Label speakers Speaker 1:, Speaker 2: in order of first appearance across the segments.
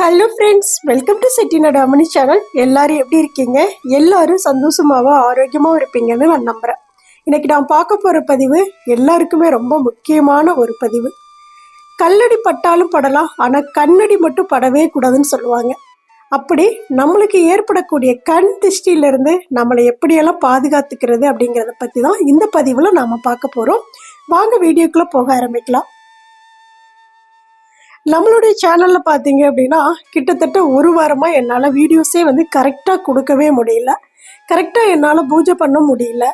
Speaker 1: Hello friends welcome to Chettinad Amani channel எல்லாரும் எப்படி இருக்கீங்க? எல்லாரும் சந்தோஷமாகவும் ஆரோக்கியமாகவும் இருப்பீங்கன்னு நான் நம்புகிறேன் இன்னைக்கு நான் பார்க்க போகிற பதிவு எல்லாருக்குமே ரொம்ப முக்கியமான ஒரு பதிவு. கல்லடி பட்டாலும் படலாம் ஆனால் கண்ணடி மட்டும் படவே கூடாதுன்னு சொல்லுவாங்க. அப்படி நம்மளுக்கு ஏற்படக்கூடிய கண் திருஷ்டியிலிருந்து நம்மளை எப்படியெல்லாம் பாதுகாத்துக்கிறது அப்படிங்கிறத பற்றி தான் இந்த பதிவில் நாம் பார்க்க போகிறோம் வாங்க வீடியோக்குள்ளே போக ஆரம்பிக்கலாம். நம்மளுடைய சேனலில் பார்த்தீங்க அப்படின்னா கிட்டத்தட்ட ஒரு வாரமாக என்னால் வீடியோஸே வந்து கரெக்டாக கொடுக்கவே முடியல. கரெக்டாக என்னால் பூஜை பண்ண முடியல.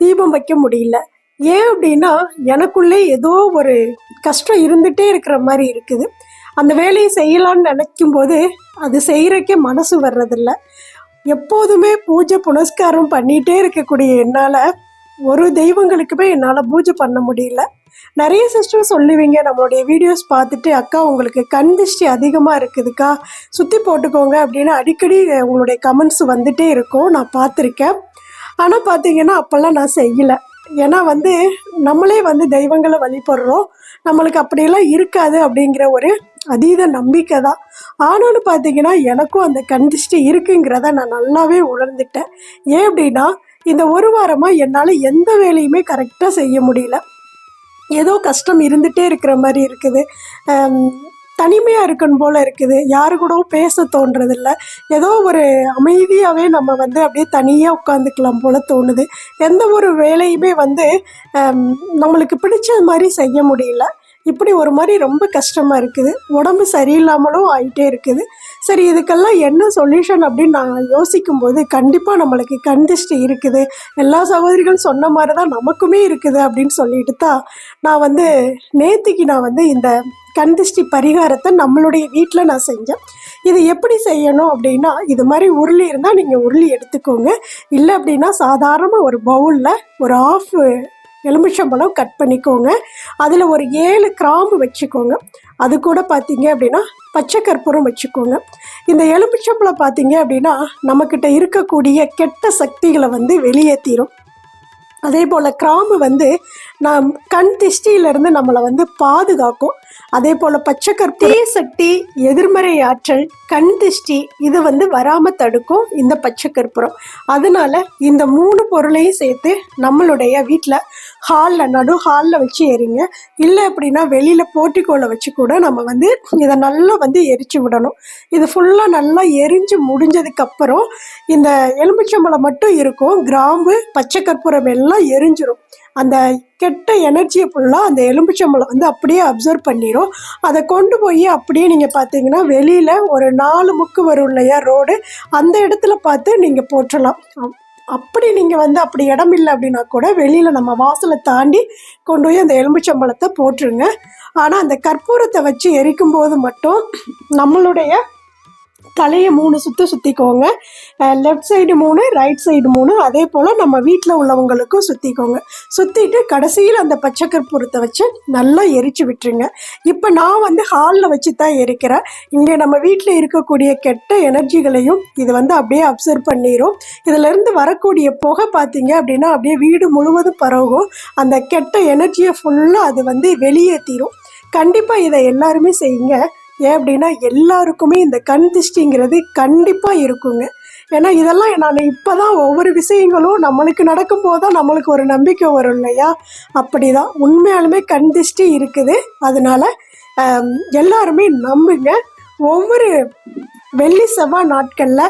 Speaker 1: தீபம் வைக்க முடியல. ஏன் அப்படின்னா எனக்குள்ளே ஏதோ ஒரு கஷ்டம் இருந்துகிட்டே இருக்கிற மாதிரி இருக்குது. அந்த வேலையை செய்யலான்னு நினைக்கும் போது அது செய்கிறக்கே மனசு வர்றதில்ல. எப்போதுமே பூஜை புனஸ்காரம் பண்ணிகிட்டே இருக்கக்கூடிய என்னால் ஒரு தெய்வங்களுக்குமே என்னால் பூஜை பண்ண முடியல. நிறைய சிஸ்டர் சொல்லுவீங்க நம்மளுடைய வீடியோஸ் பார்த்துட்டு அக்கா உங்களுக்கு கண் திருஷ்டி அதிகமாக இருக்குதுக்கா சுற்றி போட்டுக்கோங்க அப்படின்னு அடிக்கடி உங்களுடைய கமெண்ட்ஸ் வந்துட்டே இருக்கும். நான் பார்த்துருக்கேன். ஆனால் பார்த்தீங்கன்னா அப்போல்லாம் நான் செய்யலை. ஏன்னா வந்து நம்மளே வந்து தெய்வங்களை வழிபடுறோம். நம்மளுக்கு அப்படியெல்லாம் இருக்காது அப்படிங்கிற ஒரு அதீத நம்பிக்கை தான். ஆனாலும் பார்த்தீங்கன்னா எனக்கும் அந்த கண்டிஷ்டி இருக்குங்கிறத நான் நல்லாவே உணர்ந்துட்டேன். ஏன் அப்படின்னா இந்த ஒரு வாரமாக என்னால் எந்த வேலையுமே கரெக்டாக செய்ய முடியல. ஏதோ கஷ்டம் இருந்துகிட்டே இருக்கிற மாதிரி இருக்குது. தனிமையாக இருக்கணும் போல் இருக்குது. யாரு கூடவும் பேச தோன்றதில்ல. ஏதோ ஒரு அமைதியாகவே நம்ம வந்து அப்படியே தனியாக உட்காந்துக்கலாம் போல் தோணுது. எந்த ஒரு வேலையுமே வந்து நம்மளுக்கு பிடிச்ச மாதிரி செய்ய முடியல. இப்படி ஒரு மாதிரி ரொம்ப கஷ்டமாக இருக்குது. உடம்பு சரியில்லாமலும் ஆகிட்டே இருக்குது. சரி இதுக்கெல்லாம் என்ன சொல்யூஷன் அப்படின்னு நான் யோசிக்கும் போது கண்டிப்பாக நம்மளுக்கு கண்டிஷ்டி இருக்குது. எல்லா சகோதரிகளும் சொன்ன மாதிரி தான் நமக்குமே இருக்குது அப்படின்னு சொல்லிட்டு தான் நான் வந்து நேற்றுக்கு நான் வந்து இந்த கண்திஷ்டி பரிகாரத்தை நம்மளுடைய வீட்டில் நான் செஞ்சேன். இது எப்படி செய்யணும் அப்படின்னா இது மாதிரி உருளி இருந்தால் நீங்கள் உருளி எடுத்துக்கோங்க. இல்லை அப்படின்னா சாதாரணமாக ஒரு பவுலில் ஒரு ஆஃப் எலுமிச்சம்பழம் கட் பண்ணிக்கோங்க. அதில் ஒரு ஏழு கிராம்பு வச்சுக்கோங்க. அது கூட பார்த்தீங்க அப்படின்னா பச்சை கற்பூரம் வச்சுக்கோங்க. இந்த எலுமிச்சம்பழம் பார்த்தீங்க அப்படின்னா நம்மக்கிட்ட இருக்கக்கூடிய கெட்ட சக்திகளை வந்து வெளியேற்றிடும் அதே போல் கிராம்பு வந்து நம் கண் திஷ்டியிலிருந்து நம்மளை வந்து பாதுகாக்கும். அதே போல் பச்சை தீய சக்தி எதிர்மறை ஆற்றல் கண் திஷ்டி இது வந்து வராமல் தடுக்கும் இந்த பச்சை கற்பூரம். அதனால இந்த மூணு பொருளையும் சேர்த்து நம்மளுடைய வீட்டில் ஹாலில் நடு ஹாலில் வச்சு எரிங்க இல்லை அப்படின்னா வெளியில் போட்டிக்கோலை வச்சு கூட நம்ம வந்து இதை நல்லா வந்து எரிச்சு விடணும். இது ஃபுல்லாக நல்லா எரிஞ்சு முடிஞ்சதுக்கப்புறம் இந்த எலுமிச்சம்பழம் மட்டும் இருக்கும். கிராம்பு பச்சை கற்பூரம் எல்லாம் எரிஞ்சிரும். அந்த கெட்ட எனர்ஜியை ஃபுல்லாக அந்த எலும்பிச்சம்பளம் வந்து அப்படியே அப்சர்வ் பண்ணிடும் அதை கொண்டு போய் அப்படியே நீங்கள் பார்த்தீங்கன்னா வெளியில் ஒரு நாலு முக்கு வரும் இல்லையா ரோடு அந்த இடத்துல பார்த்து நீங்கள் போற்றலாம். அப்படி நீங்கள் வந்து அப்படி இடம் இல்லை அப்படின்னா கூட வெளியில் நம்ம வாசலை தாண்டி கொண்டு போய் அந்த எலும்புச்சம்பளத்தை போட்டுருங்க. ஆனால் அந்த கற்பூரத்தை வச்சு எரிக்கும் போது மட்டும் நம்மளுடைய தலையை மூணு சுற்றி சுற்றிக்கோங்க லெஃப்ட் சைடு மூணு ரைட் சைடு மூணு. அதே போல் நம்ம வீட்டில் உள்ளவங்களுக்கும் சுற்றிக்கோங்க சுற்றிட்டு கடைசியில் அந்த பச்சை கற்பூரத்தை வச்சு நல்லா எரிச்சு விட்டுருங்க. இப்போ நான் வந்து ஹாலில் வச்சு தான் எரிக்கிறேன். இங்கே நம்ம வீட்டில் இருக்கக்கூடிய கெட்ட எனர்ஜிகளையும் இது வந்து அப்படியே அப்சர்வ் பண்ணிடும் இதிலேருந்து வரக்கூடிய புகை பார்த்தீங்க அப்படின்னா அப்படியே வீடு முழுவதும் பரவும். அந்த கெட்ட எனர்ஜியை ஃபுல்லாக அது வந்து வெளியேற்றிடும் கண்டிப்பாக இதை எல்லாருமே செய்யுங்க. ஏன் அப்படின்னா எல்லாருக்குமே இந்த கண் திஷ்டிங்கிறது கண்டிப்பாக இருக்குங்க. ஏன்னா இதெல்லாம் நான் இப்போ தான் ஒவ்வொரு விஷயங்களும் நம்மளுக்கு நடக்கும்போது தான் நம்மளுக்கு ஒரு நம்பிக்கை வரும் இல்லையா? அப்படி தான் உண்மையாலுமே கண் திஷ்டி இருக்குது. அதனால் எல்லாருமே நம்புங்க. ஒவ்வொரு வெள்ளி செவ்வாய் நாட்களில்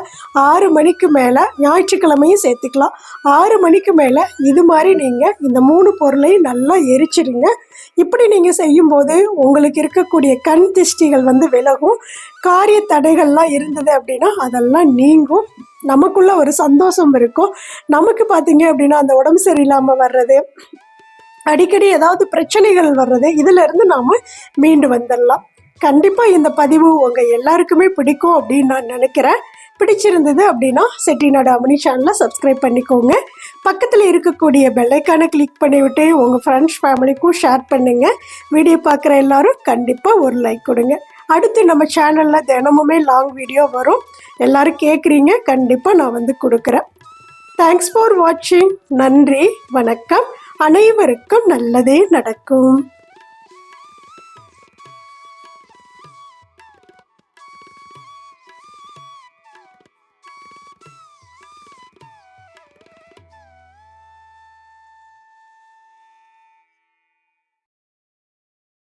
Speaker 1: ஆறு மணிக்கு மேலே ஞாயிற்றுக்கிழமையும் சேர்த்துக்கலாம். ஆறு மணிக்கு மேலே இது மாதிரி நீங்கள் இந்த மூணு பொருளையும் நல்லா எரிச்சிடுங்க. இப்படி நீங்கள் செய்யும்போது உங்களுக்கு இருக்கக்கூடிய கண் திஷ்டிகள் வந்து விலகும். காரிய தடைகள்லாம் இருந்தது அப்படின்னா அதெல்லாம் நீங்கும். நமக்குள்ள ஒரு சந்தோஷம் இருக்கும். நமக்கு பார்த்தீங்க அப்படின்னா அந்த உடம்பு சரியில்லாமல் வர்றது அடிக்கடி ஏதாவது பிரச்சனைகள் வர்றது இதிலிருந்து நாம் மீண்டு வந்துடலாம். கண்டிப்பாக இந்த பதிவு உங்கள் எல்லாருக்குமே பிடிக்கும் அப்படின்னு நான் நினைக்கிறேன். பிடிச்சிருந்தது அப்படின்னா செட்டிநாடு அமனி சேனலை சப்ஸ்கிரைப் பண்ணிக்கோங்க. பக்கத்தில் இருக்கக்கூடிய பெல்லைக்கானை கிளிக் பண்ணிவிட்டு உங்கள் ஃப்ரெண்ட்ஸ் ஃபேமிலிக்கும் ஷேர் பண்ணுங்கள் வீடியோ பார்க்குற எல்லோரும் கண்டிப்பாக ஒரு லைக் கொடுங்க. அடுத்து நம்ம சேனலில் தினமுமே லாங் வீடியோ வரும். எல்லோரும் கேட்குறீங்க கண்டிப்பாக நான் வந்து கொடுக்குறேன். தேங்க்ஸ் ஃபார் வாட்சிங் நன்றி வணக்கம். அனைவருக்கும் நல்லதே நடக்கும்.